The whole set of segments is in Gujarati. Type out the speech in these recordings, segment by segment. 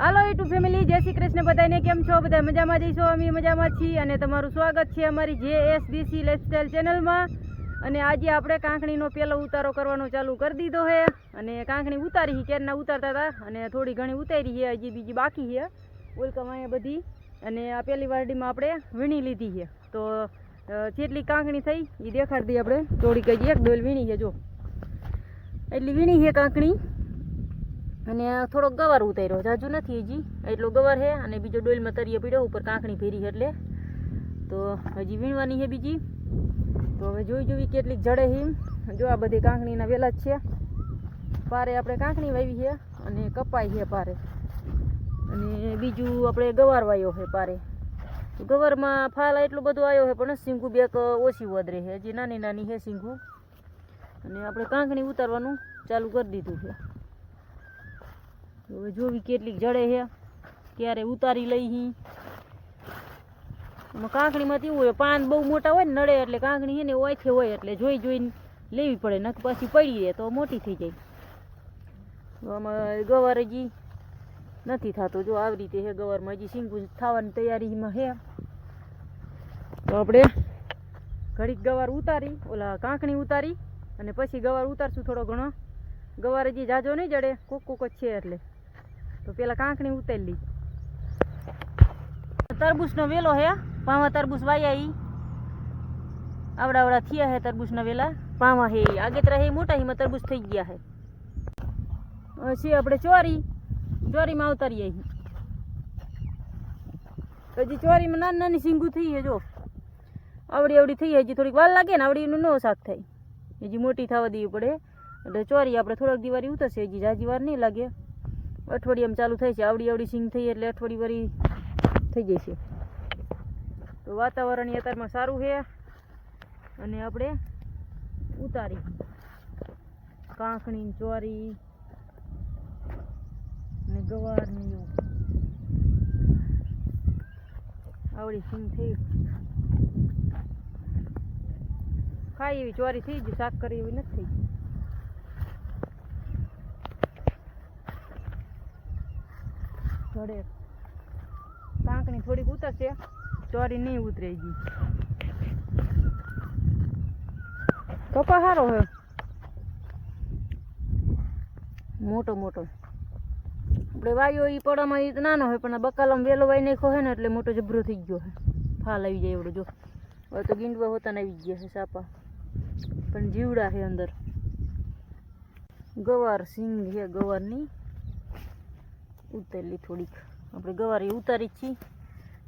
હાલો યુટ્યુબ ફેમિલી જય શ્રી કૃષ્ણ. બધાને કેમ છો? બધા મજામાં જઈશો? અમે મજામાં છીએ અને તમારું સ્વાગત છે અમારી જે એસ ડીસી લાઇફસ્ટાઈલ ચેનલમાં અને આજે આપણે કાંકણીનો પહેલો ઉતારો કરવાનો ચાલુ કરી દીધો છે. અને કાંકણી ઉતારી કેરના ઉતારતા હતા. અને થોડી ઘણી ઉતારી છે, હજી બીજી બાકી છે. અહીંયા બધી. અને આ પહેલી વારડીમાં આપણે વીણી લીધી છે. તો જેટલી કાંકણી થઈ એ દેખાડી દઈએ આપણે. થોડીક એક ડોલ વીણી છે, જો. એટલી વીણી છે કાંકણી. અને થોડોક ગવાર ઉતાર્યો, જાજુ નથી હજી. એટલો ગવાર છે અને બીજો ડોલમાં તરીએ પીડ્યો, ઉપર કાંકણી ફેરી એટલે. તો હજી વીણવાની છે બીજી. તો હવે જોઈ જોવી કેટલીક જડે હિમ જો આ બધી કાંકણીના વેલા જ છે. પારે આપણે કાંકણી વાવી છે અને કપાઈ છે પારે. અને બીજું આપણે ગવાર વાવ્યો છે પારે. ગવારમાં ફાલ એટલો બધો આવ્યો છે પણ સિંગુ બેક ઓછી વધરે છે હજી નાની નાની છે સિંગુ. અને આપણે કાંકણી ઉતારવાનું ચાલુ કરી દીધું છે હવે જોવી કેટલીક જડે છે. ક્યારે ઉતારી લઈ હી. એમાં એવું હોય, પાન બહુ મોટા હોય ને નડે એટલે કાંકણી છે ને ઓછે હોય એટલે જોઈ જોઈને લેવી પડે નક પાછી પડી રહે તો મોટી થઈ જાય. આમાં ગવાર હજી નથી થતો. જો આવી રીતે હે ગવારમાં હજી સિંગુ થવાની તૈયારીમાં છે. તો આપણે ઘડીક ગવાર ઉતારી, ઓલા કાંકણી ઉતારી અને પછી ગવાર ઉતારશું થોડો ઘણો. ગવાર હજી જાજો નહીં જડે, કોક કોક જ છે એટલે. તો પેલા કાંકણી ઉતારી તરબૂચનો વેલો હે, પાવા તરબૂચ વાયા ઈ. આવડા આવડા થયા હે તરબૂચના વેલા. પાવા હે. આગેતરા હે મોટા હિમાં તરબૂચ થઈ ગયા હે. પછી આપણે ચોરી. ચોરીમાં અવતારીએ હજી ચોરીમાં નાની નાની સિંગુ થઈ હે, જો. આવડી આવડી થઈ હજી થોડીક વાર લાગે ને આવડીનું નો શાક થાય. હજી મોટી થવા દેવી પડે. એટલે ચોરી આપણે થોડાક દિવાળી ઉતરશે, હજી જાજી વાર નહીં લાગે. અઠવાડિયામાં ચાલુ થાય છે. આવડી આવડી સિંગ થઈ એટલે અઠવાડિયું વળી થઈ જાય છે. તો વાતાવરણ અત્યારમાં સારું છે. અને આપણે ઉતારી. કાંકણી, ચોરી ને ગવાર ને એવું. આવડી સિંગ થઈ. ખાઈ એવી ચોરી થઈ જ, શાક કરી એવી નથી થઈ. જડે. કાંકણી થોડીક ઉતરશે, ચોરી નહીં ઉતરે ગઈ. કપા સારો હે? મોટો મોટો. આપણે વાયો એ પડામાં એ નાનો હોય પણ આ બકાલામાં વેલો વાઈ નાખ્યો હોય ને એટલે મોટો જબરો થઈ ગયો છે ફાલ આવી જાય એવડો, જો. હવે તો ગીંડવા હોતા આવી ગયા છે સાપા. પણ જીવડા છે અંદર. ગવાર સિંગ છે ગવારની. ઉતરેલી થોડીક. આપણે ગવારી ઉતારી છીએ.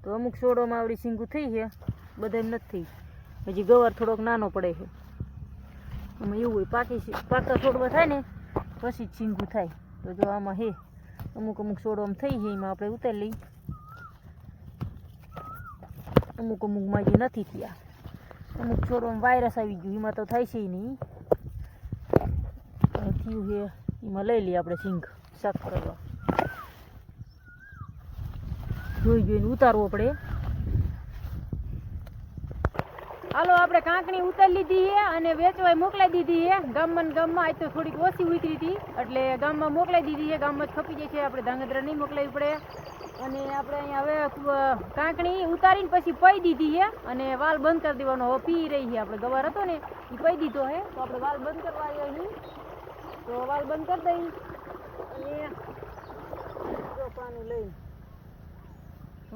તો અમુક છોડોમાં આવડી સિંગું થઈ છે. બધા નથી હજી ગવાર થોડોક નાનો પડે છે. આમાં એવું હોય, પાકી પાકા છોડવા થાય ને, પછી જ સિંગું થાય. તો જો આમાં હે, અમુક અમુક છોડો થઈ છે, એમાં આપણે ઉતારી લઈ અમુક અમુકમાં જે નથી થયા. અમુક છોડોમાં વાયરસ આવી ગયું, એમાં તો થાય છે નહીં. થયું છે, એમાં લઈ લઈએ આપણે સિંગ શાક કરવા. જોઈ જોઈને ઉતારવો પડે. હાલો, આપણે કાંકણી ઉતારી લીધી છે અને વેચવાય મોકલાઈ દીધી છે. ગામમાં ગામમાં આજ તો થોડીક ઓછી ઉતરી હતી. એટલે ગામમાં મોકલાઈ દીધી છે. ગામમાં જ જાય છે. આપણે ધાંગધ્રા નહીં મોકલાવી પડે. અને આપણે અહીંયા હવે કાંકણી ઉતારીને પછી પઈ દીધી છે. અને વાલ બંધ કરી દેવાનો. હવે પી રહી છે. આપણે ગવાર હતો ને એ પઈ દીધો છે. તો આપણે વાલ બંધ કરવા આવ્યા અહીં તો વાલ બંધ કરી દઈ અને પાણી લઈ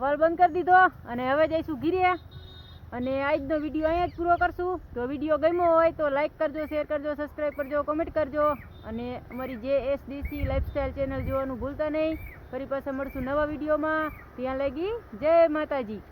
વાલ બંધ કરી દીધો અને હવે જઈશું ગીરે અને આજનો વીડિયો અહીંયા જ પૂરો કરશું. તો વીડિયો ગમ્યો હોય તો લાઈક કરજો શેર કરજો સબસ્ક્રાઈબ કરજો કોમેન્ટ કરજો. અને અમારી જે એસડીસી લાઈફસ્ટાઈલ ચેનલ જોવાનું ભૂલતા નહીં. ફરી પાછા મળશું નવા વિડીયોમાં. ત્યાં લાગી જય માતાજી.